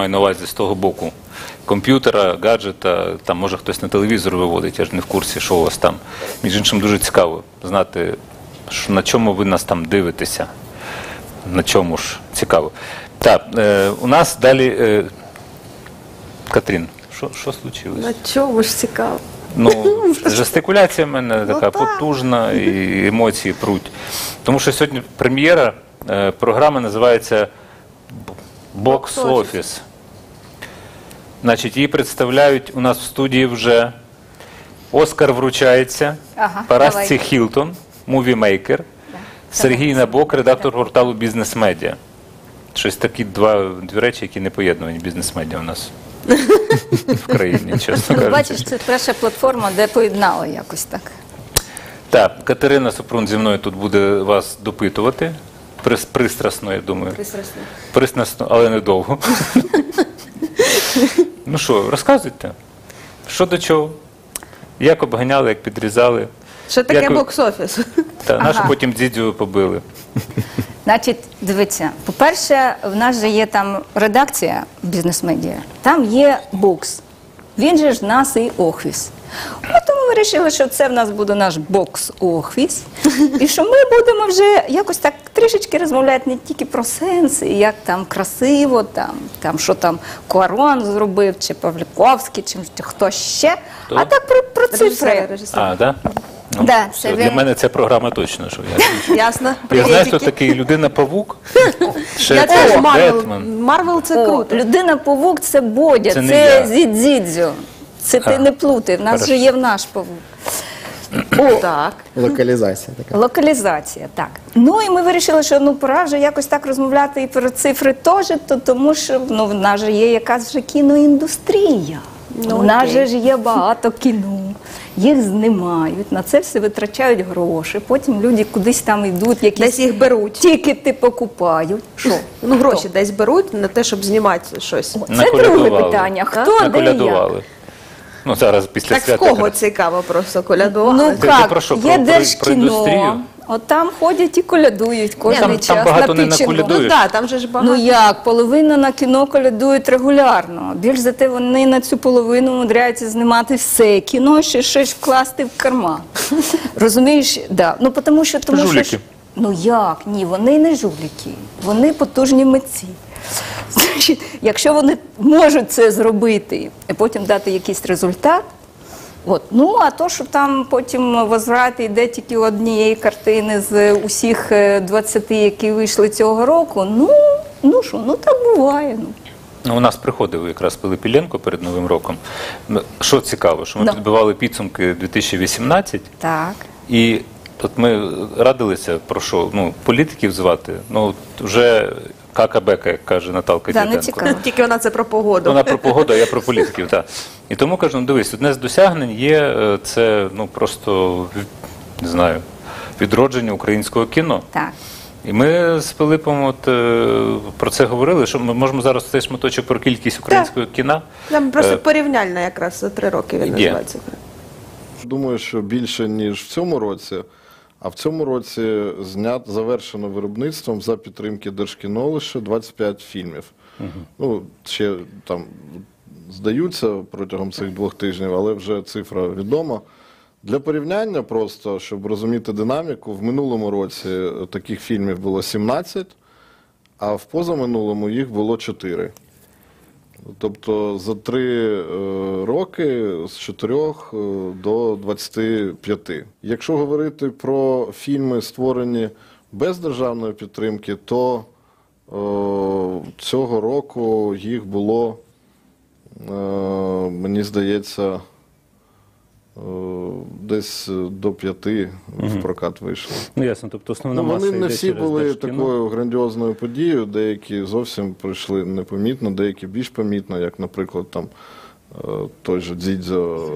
маю на увазі з того боку комп'ютера, гаджета, там може хтось на телевізор виводить, я ж не в курсі, що у вас там. Між іншим, дуже цікаво знати, що, на чому ви нас там дивитеся. На чому ж цікаво. Так, е, у нас далі. Е, Катрін, що, що случилось? На чому ж цікаво? Ну, жестикуляція в мене така так. потужна і емоції пруть. Тому що сьогодні прем'єра е, програми називається Box Office. Значить, її представляють у нас в студії вже Оскар вручається, Ага, Парасці давай. Хілтон, мувімейкер, Сергій Набок, редактор порталу Бізнес Медіа. Щось такі два, дві речі, які не поєднувані бізнес-медіа у нас в країні, чесно Ну, кажучи. бачиш, це перша платформа, де поєднали якось так. Так, Катерина Супрун зі мною тут буде вас допитувати. Прис- Пристрасно, я думаю. Пристрасно. Пристрасно, але недовго. ну що, розказуйте. Що до чого? Як обганяли, як підрізали. Що таке Як бокс-офіс? Та нашу потім дідю побили. Значить, дивіться, по-перше, в нас же є там редакція бізнес-медіа, там є бокс. Він же ж нас і охвіс. От тому ми вирішили, що це в нас буде наш бокс-охвіс, і що ми будемо вже якось так трішечки розмовляти не тільки про сенси, як там красиво, там, там що там Куарон зробив, чи Павліковський, чи хто ще, а так про, про цифри. режисери. А, да? Ну, Да, все, це для мене це програма точно. Що я, Ясно. я знаю, хто такий людина-павук. Ще Я це Марвел. Бетмен. Марвел це круто. людина павук це Бодя, Це. Зідзідзьо. Це ти не плутай, в нас же є в наш павук. Так. Локалізація така. локалізація, так. Ну і ми вирішили, що ну пора вже якось так розмовляти і про цифри теж, то, тому що ну, в нас же є якась вже кіноіндустрія. Ну, в нас же ж є багато кіно, їх знімають, на це все витрачають гроші, потім люди кудись там йдуть, якісь Десь їх беруть. тікети покупають. Що? Ну, гроші десь беруть на те, щоб знімати щось. Це друге Наколядували. питання. Хто де як? Наколядували. Ну, зараз після Так свята. кого цікаво просто колядували? Ну Ти- ти як, про що, є про- про- про держкіно, от там ходять і колядують кожен там- час там багато не на пічину. наколядуєш. Ну так, там же ж багато. Ну як, половина на кіно колядують регулярно. Більш за те, вони на цю половину мудряються знімати все кіно, ще щось вкласти в карман. Розумієш? Да. Ну тому що тому що Жуліки. ну як? Ні, вони не жуліки, вони потужні митці. Значить, якщо вони можуть це зробити і потім дати якийсь результат. От. Ну, а то, що там потім возврат йде тільки однієї картини з усіх е, 20, які вийшли цього року, ну, ну що, ну так буває. Ну. Ну, у нас приходив якраз Пилипіленко перед Новим роком. Що цікаво, що ми Да. підбивали підсумки 2018, Так. і от ми радилися про що? Ну, політиків звати. Ну, от вже кака-бека, як каже Наталка Да, не Діденко. цікаво. Тільки вона це про погоду. Вона про погоду, а я про політиків. Так. І тому кажу, ну дивись, одне з досягнень є е, це ну просто не знаю, відродження українського кіно. Так. І ми з Пилипом от, е, про це говорили, що ми можемо зараз цей шматочок про кількість українського кіна. Там просто Е, порівняльна якраз за три роки він Є. називається. Думаю, що більше ніж в цьому році. А в цьому році знят завершено виробництвом за підтримки Держкіно лише 25 фільмів. Ну, ще там здаються протягом цих двох тижнів, але вже цифра відома. Для порівняння, просто щоб розуміти динаміку, в минулому році таких фільмів було 17, а в позаминулому їх було 4. Тобто за три е, роки з 4 е, до 25. Якщо говорити про фільми, створені без державної підтримки, то е, цього року їх було, мені здається, десь до п'яти в прокат вийшло. Ну ясно, тобто основна Ну, маса вони не всі були Держкіно. такою грандіозною подією, деякі зовсім пройшли непомітно, деякі більш помітно, як, наприклад, там е, той же Дзідзьо.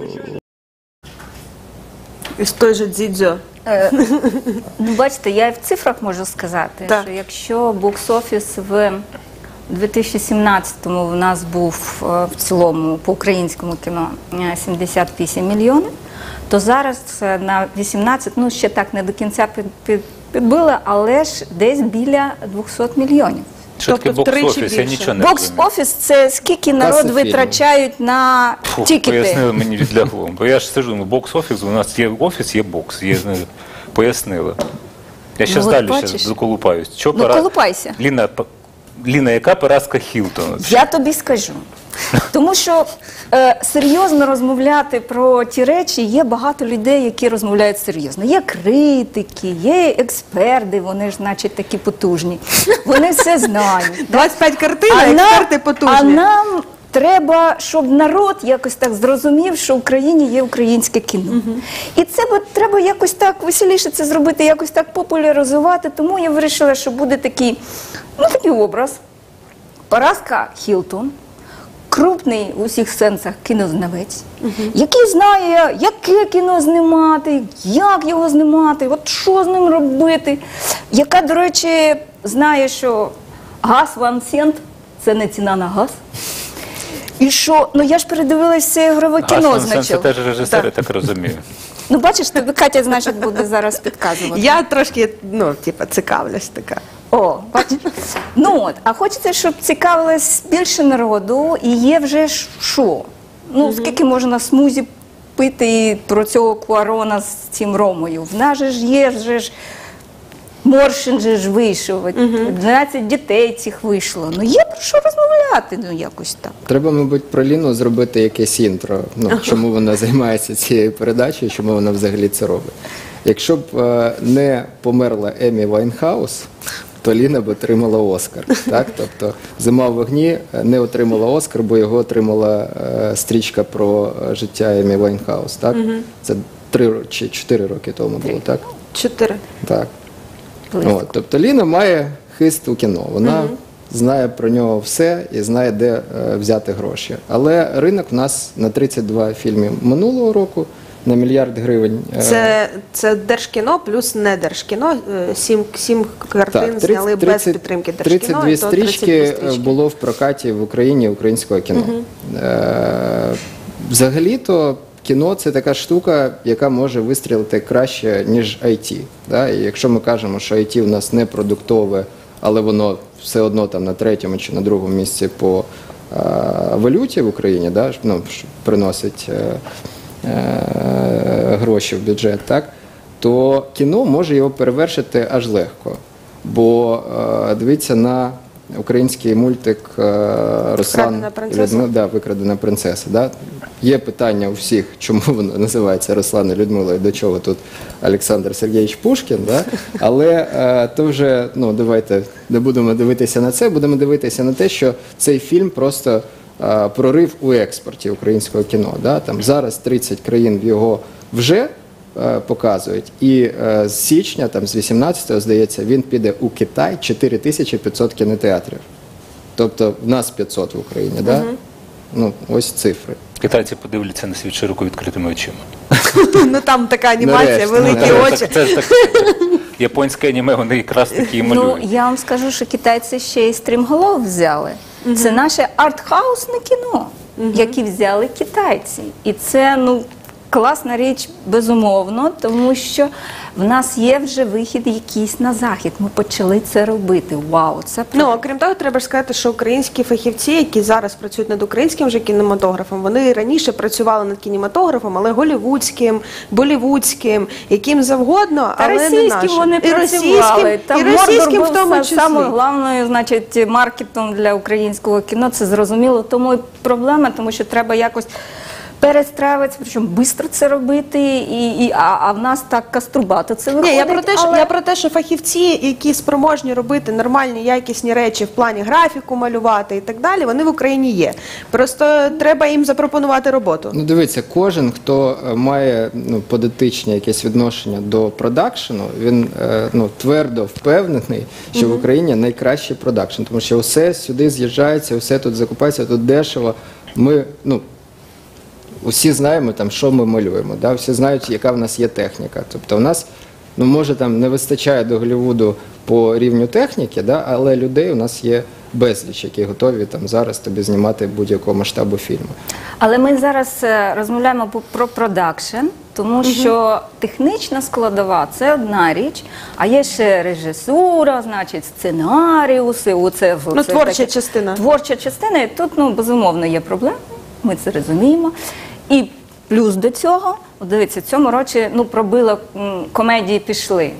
І з той же Дзідзьо. Е, ну, бачите, я і в цифрах можу сказати, Так. що якщо бокс-офіс в 2017-му в нас був е, в цілому по українському кіно е, 78 мільйонів, то зараз е, на 18, ну ще так не до кінця під, під, підбили, але ж десь біля 200 мільйонів. Що Тобто втричі бокс-офіс? Я нічого не розумію. Бокс-офіс це скільки народ фільму. витрачають на Фух, тікети. пояснили мені відлягло. Бо я ж сижу, ну бокс-офіс, у нас є офіс, є бокс. Є, ну, пояснили. Я зараз от далі ще доколупаюсь. Що Ну, колупайся. Ліна, Ліна, яка поразка Хілтона? Я тобі скажу. Тому що е, серйозно розмовляти про ті речі є багато людей, які розмовляють серйозно. Є критики, є експерти, вони ж, значить, такі потужні. Вони все знають. 25 картин, а нам- експерти потужні. а нам треба, щоб народ якось так зрозумів, що в Україні є українське кіно. І це бо треба якось так веселіше це зробити, якось так популяризувати. Тому я вирішила, що буде такий, ну, такий образ. Поразка Хілтон. Крупний в усіх сенсах кінознавець, який знає, яке кіно знімати, як його знімати, от що з ним робити. Яка, до речі, знає, що газ one cent – це не ціна на газ. І що, ну я ж передивилася ігрове кіно, Сен, це теж режисер, я так розумію. Ну, бачиш, тобі Катя, значить, буде зараз підказувати. Я трошки, ну, типа, цікавлюсь така. О, бачиш. Ну от, а хочеться, щоб цікавилось більше народу, і є вже ж що. Ну, скільки можна смузі пити і про цього Куарона з цим Ромою? В нас же ж є же ж. Моршин же ж вийшов, от 12 дітей цих вийшло. Ну є про що розмовляти, ну якось так. Треба, мабуть, про Ліну зробити якесь інтро. Ну, чому вона займається цією передачею, чому вона взагалі це робить. Якщо б е, не померла Емі Вайнхаус, то Ліна б отримала Оскар. Так? Тобто зима в вогні не отримала Оскар, бо його отримала е, стрічка про життя Емі Вайнхаус. Так? Це три чи чотири роки тому було, так? Чотири. Так. От, тобто Ліна має хист у кіно. Вона знає про нього все і знає, де е, взяти гроші. Але ринок в нас на 32 фільми минулого року на мільярд гривень. е, Це, це держкіно плюс не держкіно. Е, Сім, сім картин так, 30 зняли без підтримки держкіно. 32 стрічки 32 е, стрічки. було в прокаті в Україні українського кіно. Е, Взагалі-то кіно це така штука, яка може вистрілити краще, ніж IT. Да? І якщо ми кажемо, що IT у нас не продуктове, але воно все одно там на третьому чи на другому місці по е, валюті в Україні, да? ну, приносить е, гроші в бюджет, так? то кіно може його перевершити аж легко. Бо е, дивіться на український мультик е, Руслан принцеса. Людмила, да, викрадена принцеса. Да? Є питання у всіх, чому воно називається Руслан і Людмила і до чого тут Олександр Сергійович Пушкін. Да? Але е, то вже ну, давайте не будемо дивитися на це, будемо дивитися на те, що цей фільм просто е, прорив у експорті українського кіно. Да? Там зараз 30 країн його вже е, показують. І е, з січня, там з 18-го, здається, він піде у Китай 4500 кінотеатрів. Тобто в нас 500 в Україні, да? Ну, ось цифри. Китайці подивляться на світ широко відкритими очима. ну там така анімація, великі очі. Це, це, так, японське аніме, вони якраз такі і Ну, я вам скажу, що китайці ще й стрімголов взяли. Це наше артхаусне кіно, яке взяли китайці. І це ну, класна річ, безумовно, тому що в нас є вже вихід якийсь на захід. Ми почали це робити. Вау, це Ну, окрім того, треба ж сказати, що українські фахівці, які зараз працюють над українським вже кінематографом, вони раніше працювали над кінематографом, але голівудським, болівудським, яким завгодно, Та але не нашим. вони і працювали. російським, Там і російським в тому числі. самою головною, значить, маркетом для українського кіно. Це зрозуміло. Тому і проблема, тому що треба якось. Перестраюватися, причому швидко це робити, і, і, а, а в нас так каструбато це виходить. Ні, я про те, що але... я про те, що фахівці, які спроможні робити нормальні якісні речі в плані графіку малювати і так далі, вони в Україні є. Просто треба їм запропонувати роботу. Ну, дивіться, кожен, хто е, має ну, подетичне якесь відношення до продакшену, він е, ну, твердо впевнений, що в Україні найкращий продакшн, тому що все сюди з'їжджається, все тут закупається, тут дешево. Ми, ну, усі знаємо, там, що ми малюємо, да? всі знають, яка в нас є техніка. Тобто у нас, ну, може, там не вистачає до Голлівуду по рівню техніки, да? але людей у нас є безліч, які готові там зараз тобі знімати будь-якого масштабу фільму. Але ми зараз е, розмовляємо по- про продакшн, тому що технічна складова це одна річ, а є ще режисура, значить сценаріуси. Оце, Ну, оце творча таке. частина. Творча частина, і тут ну безумовно є проблеми. Ми це розуміємо. І плюс до цього, дивіться, в цьому році ну пробило м, комедії пішли.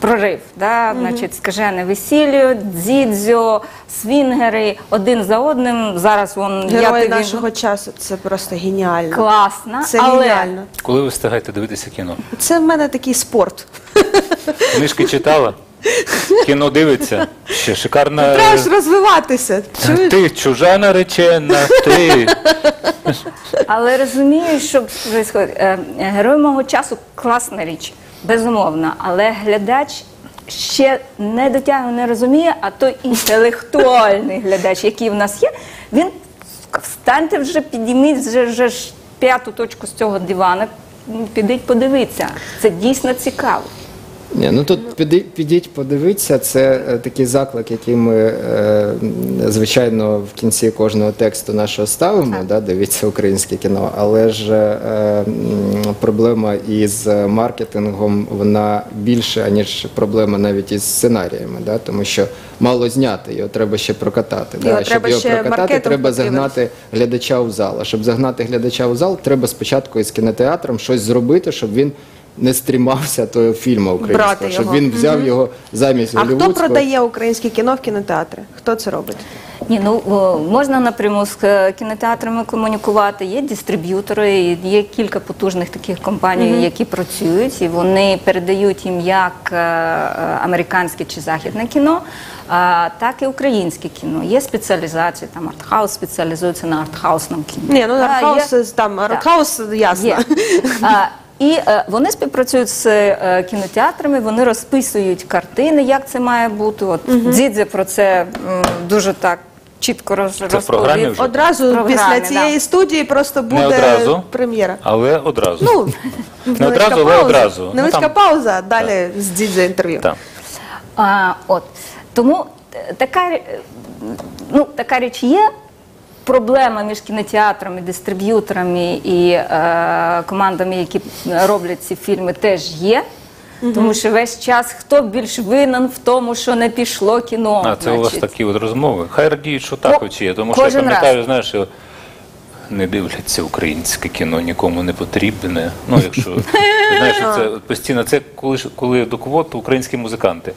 Прорив, да? значить, скажене весілля, дзідзьо, свінгери, один за одним. Зараз вон я Герої тобі нашого часу це просто геніально. класна, Це але геніально. Коли ви встигаєте дивитися кіно? Це в мене такий спорт. Книжки читала? Кіно дивиться? Ще шикарна. Треба ж розвиватися. Чуєш? Ти чужа наречена, ти. Але розумію, що відбувається. Е, Герой мого часу класна річ, безумовно. Але глядач ще не дотягує, не розуміє, а той інтелектуальний глядач, який в нас є, він встаньте вже, підійміть вже, вже п'яту точку з цього дивана, підіть подивитися. Це дійсно цікаво. Ні, ну тут піди- підіть, подивіться, це е, такий заклик, який ми е, звичайно в кінці кожного тексту нашого ставимо. Да, дивіться українське кіно, але ж е, м, проблема із маркетингом вона більше, аніж проблема навіть із сценаріями, да, тому що мало зняти, його треба ще прокатати. Його да, щоб треба його ще прокатати, маркетинг треба потрібен. загнати глядача у зал. А щоб загнати глядача у зал, треба спочатку із кінотеатром щось зробити, щоб він. Не стрімався того фільму українського, Брати щоб його. він взяв його замість А хто голівудського. продає українське кіно в кінотеатри? Хто це робить? Ні, ну о, можна напряму з е, кінотеатрами комунікувати. Є дистриб'ютори, і є кілька потужних таких компаній, які працюють, і вони передають їм як е, е, американське чи західне кіно, а, так і українське кіно. Є спеціалізації, там артхаус спеціалізується на артхаусному кіно. Ні, ну Та, артхаус є- там артхаус ясно. Є. А, і е, вони співпрацюють з е, кінотеатрами, вони розписують картини, як це має бути. От Дзідзе про це м, дуже так чітко роз, Це в програмі розповів. вже? Одразу програмі, після цієї да. студії просто буде одразу. прем'єра. Але одразу. Ну, невеличка одразу, але пауза. одразу. Ну, Невеличка там- пауза, далі з дідзе інтерв'ю. Так. А, от. Тому е, така, е, ну, така річ є. Проблема між кінотеатрами, дистриб'юторами і е, командами, які роблять ці фільми, теж є. Тому що весь час хто більш винен в тому, що не пішло кіно. А це у вас такі от розмови. Хай радіють, що так Ко- от є. Тому що я пам'ятаю, раз. знаєш, що не дивляться українське кіно, нікому не потрібне. Ну, якщо знаєш, це постійно це коли ж- коли до квоту українські музиканти.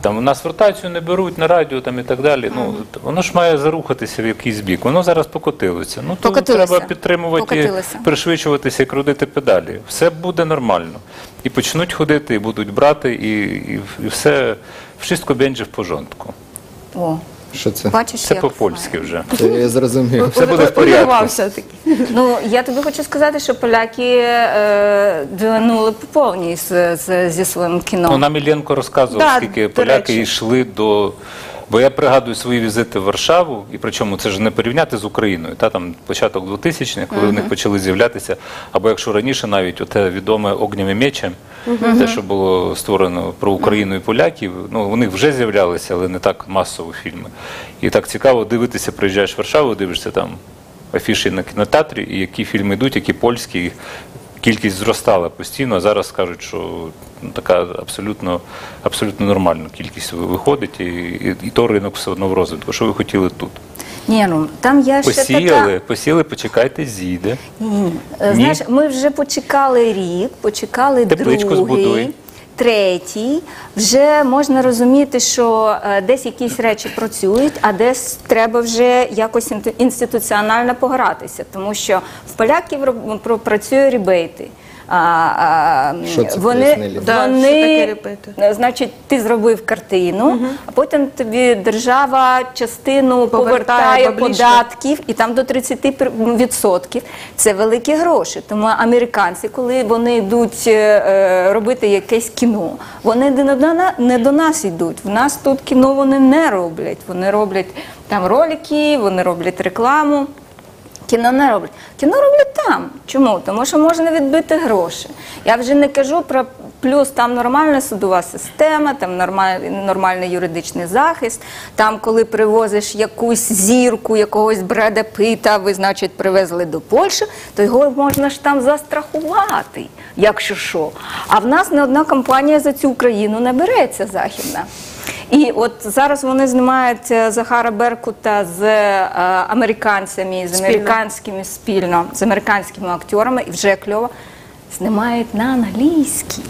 Там у нас ротацію не беруть на радіо там і так далі. Ну воно ж має зарухатися в якийсь бік. Воно зараз покотилося. Ну то Покотилося. треба підтримувати, Покотилося. пришвидшуватися і крутити педалі. Все буде нормально. І почнуть ходити, і будуть брати, і, і, і все wszystko бенджі в пожонтку. О, Що це? бачиш, Це як по-польськи вже. Це я зрозумів. Все буде в порядку. Ну, я тобі хочу сказати, що поляки е, двинули по повній з, з, зі своїм кіно. Ну, нам Іллєнко розказував, Да, скільки до поляки речі. йшли до. Бо я пригадую свої візити в Варшаву, і причому це ж не порівняти з Україною. Та там початок 2000-х, коли в них почали з'являтися, або якщо раніше навіть оте відоме огнями мечем, те, що було створено про Україну і поляків, ну у них вже з'являлися, але не так масово фільми. І так цікаво дивитися, приїжджаєш в Варшаву, дивишся там афіші на кінотеатрі, і які фільми йдуть, які польські. Кількість зростала постійно, а зараз кажуть, що ну, така абсолютно, абсолютно нормальна кількість виходить, і, і, і то ринок все одно в розвитку. Що ви хотіли тут? Ні, ну там я ще Посіяли, така... посіяли, почекайте, зійде. Ні. Ні? Знаєш, ми вже почекали рік, почекали Тепличку другий, збудуй. Третій. Вже можна розуміти, що е, десь якісь речі працюють, а десь треба вже якось інституціонально погратися, тому що в поляків рібейти. працює ребейти. А, а, Що це, вони, поясни, Да, що вони таке е, значить, ти зробив картину, а потім тобі держава частину Повертає повертає податків, і там до 30% це великі гроші. Тому американці, коли вони йдуть е, е, робити якесь кіно, вони не до, на- не до нас йдуть. В нас тут кіно вони не роблять. Вони роблять там ролики, вони роблять рекламу. Кіно не роблять. Кіно роблять там. Чому? Тому що можна відбити гроші. Я вже не кажу про плюс там нормальна судова система, там нормальний, юридичний захист. Там, коли привозиш якусь зірку, якогось Бреда Пита, ви, значить, привезли до Польщі, то його можна ж там застрахувати, якщо що. А в нас не одна компанія за цю Україну не береться західна. І от зараз вони знімають е, Захара Беркута з е, американцями, з американськими спільно, з американськими акторами, і вже кльово. Знімають на англійській.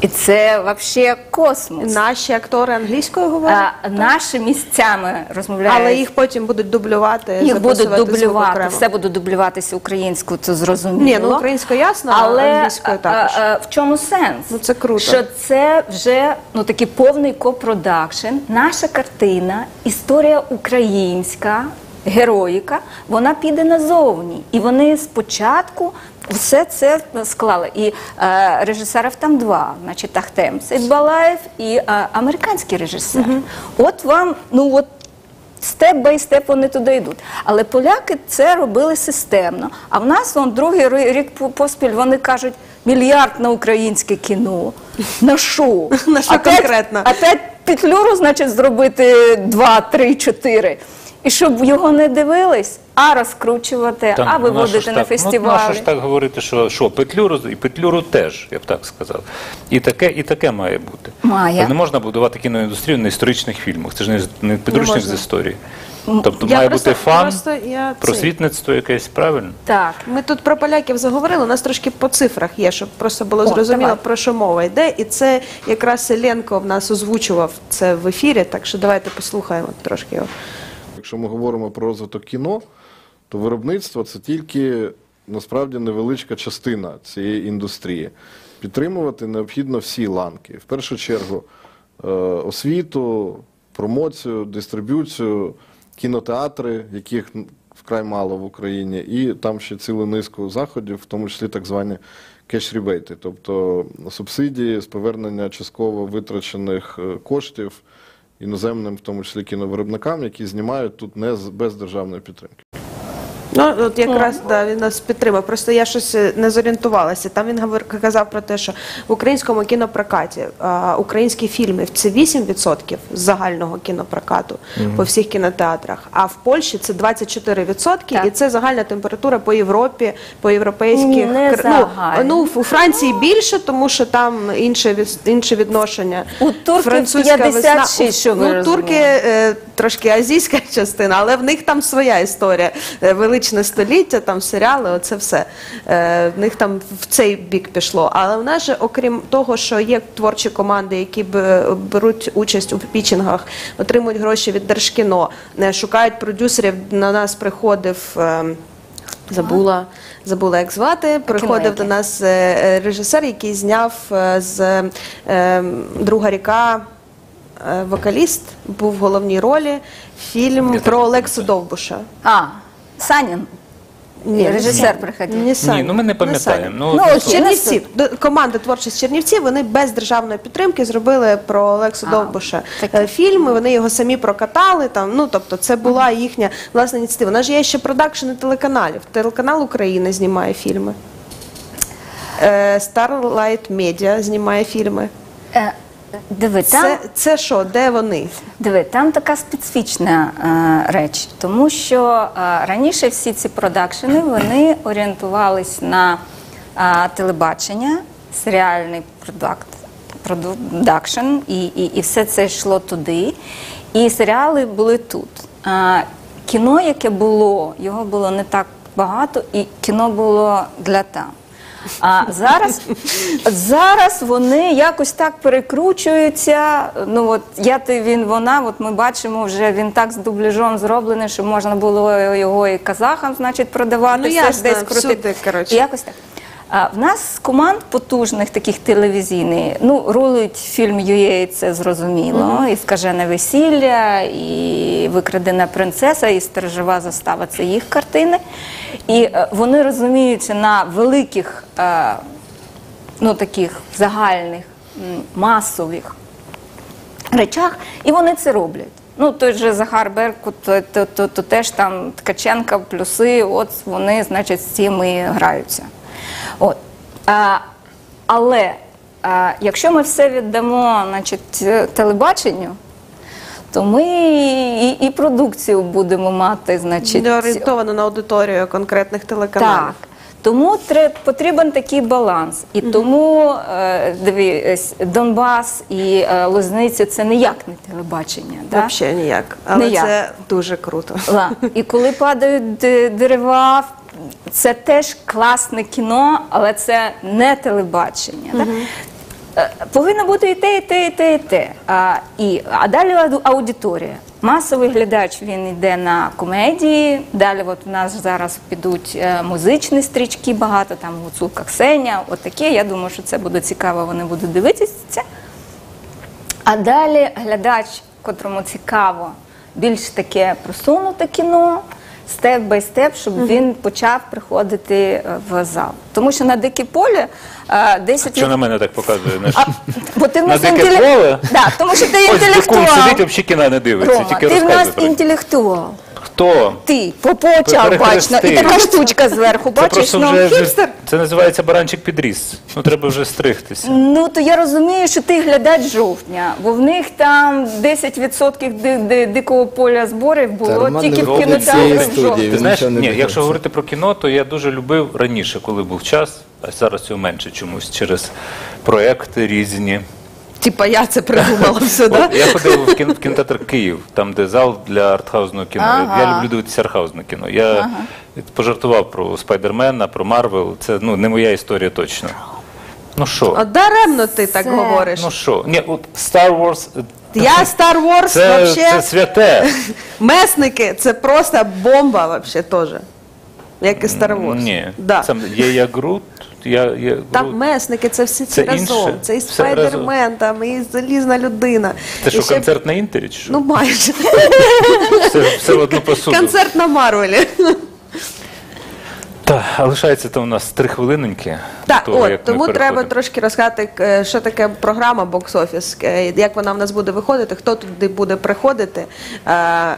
І це взагалі космос. Наші актори англійською говорять, А, наші місцями розмовляють. але їх потім будуть дублювати. їх будуть дублювати, все буде дублюватися українською, це зрозуміло. Ні, ну українською ясно, але англійською також. а, а, в чому сенс? Ну, це круто. Що це вже ну такий повний копродакшн. Наша картина, історія українська, героїка, вона піде назовні. І вони спочатку все це склали. І е, режисерів там два: значить, Ахтем Сейдбалаєв і е, американський режисер. От вам, ну от степ бай степ вони туди йдуть. Але поляки це робили системно. А в нас он другий рік поспіль вони кажуть. Мільярд на українське кіно. На що? На що конкретно? Опять петлюру, значить, зробити два, три, чотири. І щоб його не дивились, а розкручувати, Там, а ну, виводити на? Ну, фестивалі. ж так говорити, що, що петлюру і петлюру теж, я б так сказав. І таке, і таке має бути. Має. Не можна будувати кіноіндустрію на історичних фільмах. Це ж не, не підручник з історії. Тобто Я має просто- бути фан, просто я просвітництво якесь, правильно? Так. Ми тут про поляків заговорили, у нас трошки по цифрах є, щоб просто було О, зрозуміло, давай. про що мова йде. І це якраз Ленко в нас озвучував це в ефірі, так що давайте послухаємо трошки його. Якщо ми говоримо про розвиток кіно, то виробництво це тільки насправді невеличка частина цієї індустрії. Підтримувати необхідно всі ланки. В першу чергу е, освіту, промоцію, дистриб'юцію, кінотеатри, яких вкрай мало в Україні, і там ще цілу низку заходів, в тому числі так звані кеш-рібейти, тобто субсидії з повернення частково витрачених е, коштів іноземним, в тому числі кіновиробникам, які знімають тут не без державної підтримки. Ну, от якраз да, він нас підтримав. Просто я щось е, не зорієнтувалася. Там він говор- казав про те, що в українському кінопрокаті а, українські фільми це 8% з загального кінопрокату по всіх кінотеатрах, а в Польщі це 24%, Так. і це загальна температура по Європі, по європейських Ні, не кр- загальна. ну, ну, у Франції більше, тому що там інше від, інше відношення. У турків Французька 56, весна- що ви ну, турки е, трошки азійська частина, але в них там своя історія. Е, Величне століття, там серіали, оце все. Е, В них там в цей бік пішло. Але в нас же, окрім того, що є творчі команди, які беруть участь у пічингах, отримують гроші від Держкіно, е, шукають продюсерів. На нас приходив. е, Забула, забула, як звати. Приходив до нас е, режисер, який зняв з друга ріка вокаліст, був в головній ролі. Фільм про Олексу Довбуша. А, Санін. Ні, режисер приходив. Ні, ну ми не пам'ятаємо. Ну, Ну, ну. Чернівці, Д- команда творча з Чернівців, вони без державної підтримки зробили про Олексу А, Довбуша таке. е, фільм. Вони його самі прокатали. Там ну тобто, це була їхня власна ініціатива. У нас же є ще продакшени телеканалів. Телеканал України знімає фільми. Е, Starlight Media знімає фільми. Е, диви, там, Це, це що? Де вони? диви, там така специфічна е, реч, тому що е, раніше всі ці продакшени вони орієнтувались на е, телебачення, серіальний продакт, продакшн, і, і, і все це йшло туди. І серіали були тут. Е, кіно, яке було, його було не так багато, і кіно було для там. А зараз, зараз вони якось так перекручуються. Ну от я ти він, вона. От ми бачимо, вже він так з дубляжом зроблений, що можна було його і казахам, значить, продавати. Ну, все ж десь крутити. всюди, коротше. І якось так. А в нас з команд потужних, таких телевізійних, ну, рулить фільм «Юєй», це зрозуміло, і «Скажене весілля», і «Викрадена принцеса», і «Сторожова застава» це їх картини. І е, вони розуміються на великих, е, ну, таких загальних, масових речах, і вони це роблять. Ну, той же Захар Беркут, то, то, то, то теж там Ткаченка, плюси, от вони, значить, з цим і граються. От. А, але а, якщо ми все віддамо значить, е, телебаченню, то ми і, і продукцію будемо мати, значить, Не орієнтовано на аудиторію конкретних телеканалів. так. Тому потрібен такий баланс. І тому е, дивись, Донбас і е, Лозниця це ніяк не телебачення. Да? Взагалі ніяк. Але Ніяк. це дуже круто. Ла. І коли падають дерева, це теж класне кіно, але це не телебачення. Да? Е, Повинно бути і те, і те, і те, і те. А, і, а далі аудиторія. Масовий глядач він йде на комедії. Далі от у нас зараз підуть е, музичні стрічки, багато там гуцулка Ксеня, от таке. Я думаю, що це буде цікаво, вони будуть дивитися. А далі глядач, котрому цікаво більш таке просунуте кіно, степ бай степ, щоб він почав приходити е, в зал. Тому що на дике поле е, 10 Що на мене так показує? Наш... а, бо ти в На нас дике інтеле- поле? Да, тому що ти Ось дикун інтелектуал. сидить, взагалі кіна не дивиться, Рома, тільки ти в нас інтелектуал. Хто? Ти попочав Перехрести. бачно, і така штучка зверху, Це бачиш, просто ну, вже, вже хіпстер. це називається баранчик підріс. Ну треба вже стригтися. Ну то я розумію, що ти глядач жовтня, бо в них там 10% ди- ди- дикого поля зборів було Роман тільки в Невровний кінотеатрі в студії. жовтні. Ти Він знаєш, нічого не ні, дивився. якщо говорити про кіно, то я дуже любив раніше, коли був час, а зараз цього менше чомусь через проекти різні. Типа я це придумала все, да? Я ходив в, кін, в кінотеатр Київ, там, де зал для артхаузного кіно. Ага. Я люблю дивитися артхаузне кіно. Я пожартував про Спайдермена, про Марвел. Це ну, не моя історія точно. Ну що? А даремно ти так говориш. Ну що? Ні, от Star Wars. е, Я Star Wars це, вообще, це святе. месники, це просто бомба вообще теж. Як і Star Wars. Ні. Да. Це є я Грут, я є Там Грут. месники, це всі ці Це разом. інше. Це і Все Спайдермен, там, і залізна людина. Це І що, ще- концерт на інтері? Чи що? Ну майже. все, все в одну посуду. Концерт на Марвелі. Так, а лишається то у нас три хвилиноньки. Так, того, от, як ми тому треба переходимо. трошки розказати, е, що таке програма бокс-офіс, е, як вона в нас буде виходити, хто туди буде приходити. Е,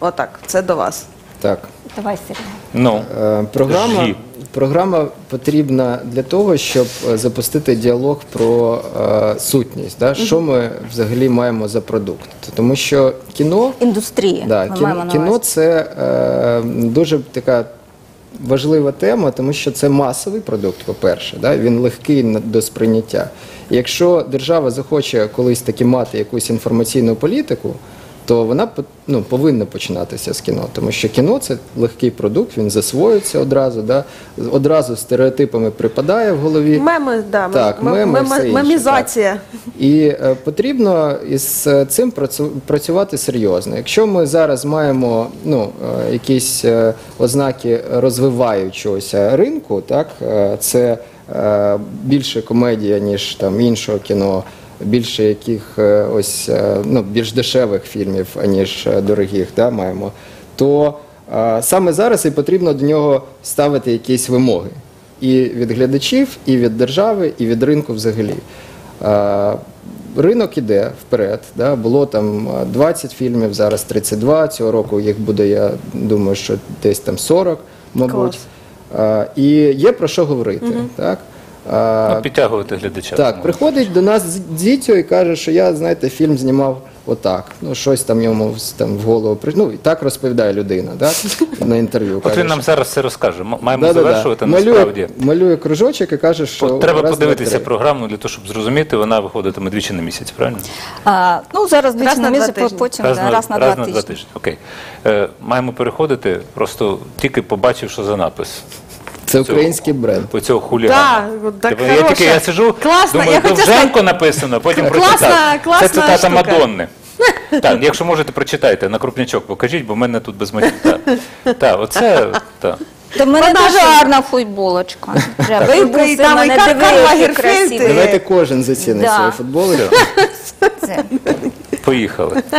Отак, це до вас. Так. Давай, Сергій. Ну, Е, Програма, програма потрібна для того, щоб е, запустити діалог про е, сутність, да? що ми взагалі маємо за продукт. Тому що кіно, Індустрія. да, ми кіно, на кіно увазі. це е, дуже така важлива тема, тому що це масовий продукт, по-перше, да? він легкий на- до сприйняття. І Якщо держава захоче колись таки мати якусь інформаційну політику, то вона ну, повинна починатися з кіно, тому що кіно це легкий продукт, він засвоюється одразу, да? одразу стереотипами припадає в голові. Меми, да, Так, мем- меми, мем- все інше, мемізація. І е, потрібно із е, цим працю- працювати серйозно. Якщо ми зараз маємо ну, е, якісь е, ознаки розвиваючогося ринку, так, е, це е, більше комедія, ніж там іншого кіно, більше яких е, ось е, ну, більш дешевих фільмів, аніж е, дорогих, да, маємо, то саме зараз і потрібно до нього ставити якісь вимоги. І від глядачів, і від держави, і від ринку взагалі. Ринок іде вперед. Да? Було там е, 20 фільмів, зараз 32. Цього року їх буде, я думаю, що десь там 40, мабуть. Е, І є про що говорити. Так? Ну, підтягувати глядача. так, приходить до нас дітьо і каже, що я, знаєте, фільм знімав отак. Ну, щось там йому в- там в голову при- Ну, і так розповідає людина, так? На інтерв'ю. От він нам зараз все розкаже. М- Маємо Да-да-да. завершувати малює, насправді. малює кружочок і каже, що От треба раз, два, подивитися три. програму для того, щоб зрозуміти, вона виходитиме двічі на місяць, правильно? А, ну, зараз двічі на на два місяць, тижні. потім да, раз на два тижні. тижні. Окей. Е, маємо переходити, просто тільки побачив, що за напис. Це український бренд. По цього хулігана. Да, так Типу, я хороша. тільки я сиджу, Класно, думаю, я хотіла Довженко написано, потім Класна- прочитав. класна Це цитата штука. Мадонни. Так, якщо можете, прочитайте, на крупнячок покажіть, бо в мене тут без матів. Так, оце, так. То в мене Вона дуже ж- гарна футболочка. Треба. І Бабуся там і Кар- Карла Герфельд, і- Давайте кожен зацінить Да. свою футболку. Поїхали.